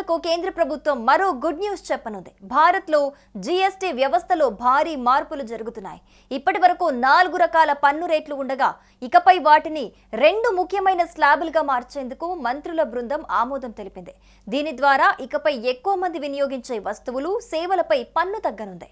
రైతులకు కేంద్ర ప్రభుత్వం మరో గుడ్ న్యూస్ చెప్పనుంది. భారత్లో జీఎస్టీ వ్యవస్థలో భారీ మార్పులు జరుగుతున్నాయి. ఇప్పటి వరకు నాలుగు రకాల పన్ను రేట్లు ఉండగా ఇకపై వాటిని రెండు ముఖ్యమైన స్లాబులుగా మార్చేందుకు మంత్రుల బృందం ఆమోదం తెలిపింది. దీని ద్వారా ఇకపై ఎక్కువ మంది వినియోగించే వస్తువులు సేవలపై పన్ను తగ్గనుంది.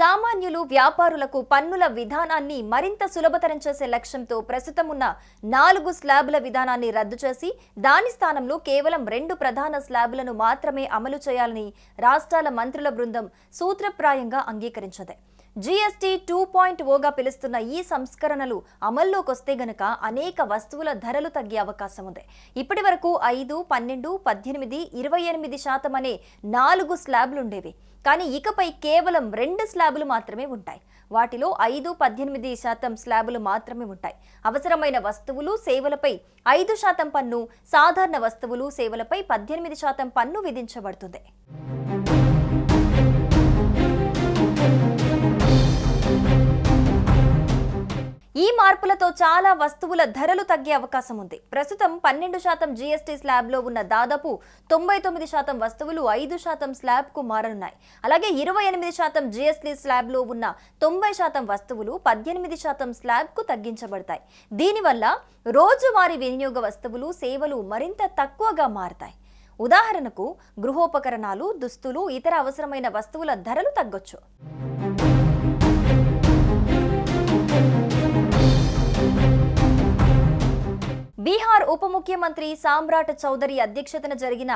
సామాన్యులు వ్యాపారులకు పన్నుల విధానాన్ని మరింత సులభతరం చేసే లక్ష్యంతో ప్రస్తుతం ఉన్న నాలుగు స్లాబుల విధానాన్ని రద్దు చేసి దాని స్థానంలో కేవలం రెండు ప్రధాన స్లాబులను మాత్రమే అమలు చేయాలని రాష్ట్రాల మంత్రుల బృందం సూత్రప్రాయంగా అంగీకరించదే. జీఎస్టీ టూ పాయింట్ ఓగా పిలుస్తున్న ఈ సంస్కరణలు అమల్లోకి వస్తే గనక అనేక వస్తువుల ధరలు తగ్గే అవకాశం ఉంది. ఇప్పటి వరకు ఐదు పన్నెండు పద్దెనిమిది ఇరవై ఎనిమిది శాతం అనే నాలుగు స్లాబ్లు ఉండేవి. కానీ ఇకపై కేవలం రెండు స్లాబులు మాత్రమే ఉంటాయి. వాటిలో ఐదు పద్దెనిమిది శాతం స్లాబులు మాత్రమే ఉంటాయి. అవసరమైన వస్తువులు సేవలపై ఐదు శాతం పన్ను సాధారణ వస్తువులు సేవలపై పద్దెనిమిది శాతం పన్ను విధించబడుతుంది. మార్పులతో చాలా వస్తువుల ధరలు తగ్గే అవకాశం ఉంది. ప్రస్తుతం పన్నెండు శాతం జీఎస్టీ స్లాబ్లో ఉన్న దాదాపు తొంభై తొమ్మిది శాతం వస్తువులు ఐదు శాతం స్లాబ్కు మారనున్నాయి. అలాగే ఇరవై ఎనిమిది శాతం జీఎస్టీ స్లాబ్లో ఉన్న తొంభై శాతం వస్తువులు పద్దెనిమిది శాతం స్లాబ్కు తగ్గించబడతాయి. దీనివల్ల రోజువారీ వినియోగ వస్తువులు సేవలు మరింత తక్కువగా మారతాయి. ఉదాహరణకు గృహోపకరణాలు దుస్తులు ఇతర అవసరమైన వస్తువుల ధరలు తగ్గొచ్చు. బీహార్ ఉప ముఖ్యమంత్రి సామ్రాట్ చౌదరి అధ్యక్షతన జరిగిన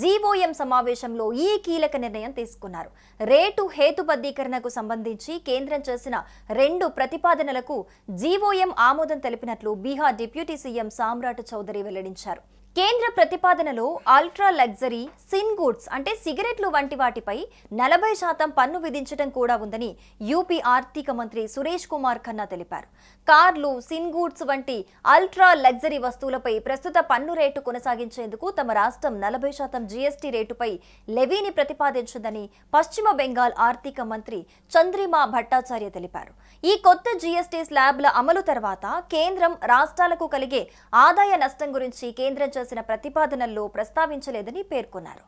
జీఓఎం సమావేశంలో ఈ కీలక నిర్ణయం తీసుకున్నారు. రేటు హేతుబద్ధీకరణకు సంబంధించి కేంద్రం చేసిన రెండు ప్రతిపాదనలకు జీఓఎం ఆమోదం తెలిపినట్లు బీహార్ డిప్యూటీ సీఎం సామ్రాట్ చౌదరి వెల్లడించారు. కేంద్ర ప్రతిపాదనలో అల్ట్రా లగ్జరీ సిన్ గూడ్స్ అంటే సిగరెట్లు వంటి వాటిపై నలభై శాతం పన్ను విధించడం కూడా ఉందని యూపీ ఆర్థిక మంత్రి సురేష్ కుమార్ ఖన్నా తెలిపారు. కార్లు సిన్ గూడ్స్ వంటి అల్ట్రా లగ్జరీ వస్తువులపై ప్రస్తుత పన్ను రేటు కొనసాగించేందుకు తమ రాష్ట్రం నలభై శాతం జీఎస్టీ రేటుపై లెవీని ప్రతిపాదించిందని పశ్చిమ బెంగాల్ ఆర్థిక మంత్రి చంద్రిమా భట్టాచార్య తెలిపారు. ఈ కొత్త జీఎస్టీ స్లాబ్ల అమలు తర్వాత కేంద్రం రాష్ట్రాలకు కలిగే ఆదాయ నష్టం గురించి కేంద్రం చేసిన ప్రతిపాదనల్లో ప్రస్తావించలేదని పేర్కొన్నారు.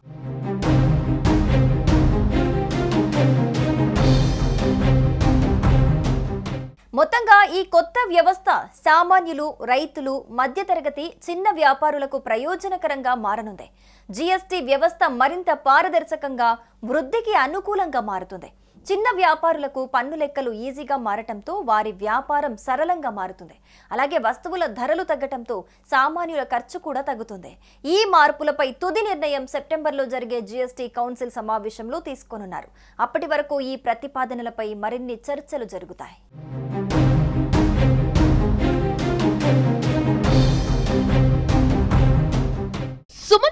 మొత్తంగా ఈ కొత్త వ్యవస్థ సామాన్యులు రైతులు మధ్యతరగతి చిన్న వ్యాపారులకు ప్రయోజనకరంగా మారనుంది. జీఎస్టీ వ్యవస్థ మరింత పారదర్శకంగా వృద్ధికి అనుకూలంగా మారుతుంది. చిన్న వ్యాపారులకు పన్ను లెక్కలు ఈజీగా మారటంతో వారి వ్యాపారం సరళంగా మారుతుంది. అలాగే వస్తువుల ధరలు తగ్గటంతో సామాన్యుల ఖర్చు కూడా తగ్గుతుంది. ఈ మార్పులపై తుది నిర్ణయం సెప్టెంబర్లో జరిగే జీఎస్టీ కౌన్సిల్ సమావేశంలో తీసుకోనున్నారు. అప్పటి వరకు ఈ ప్రతిపాదనలపై మరిన్ని చర్చలు జరుగుతాయి.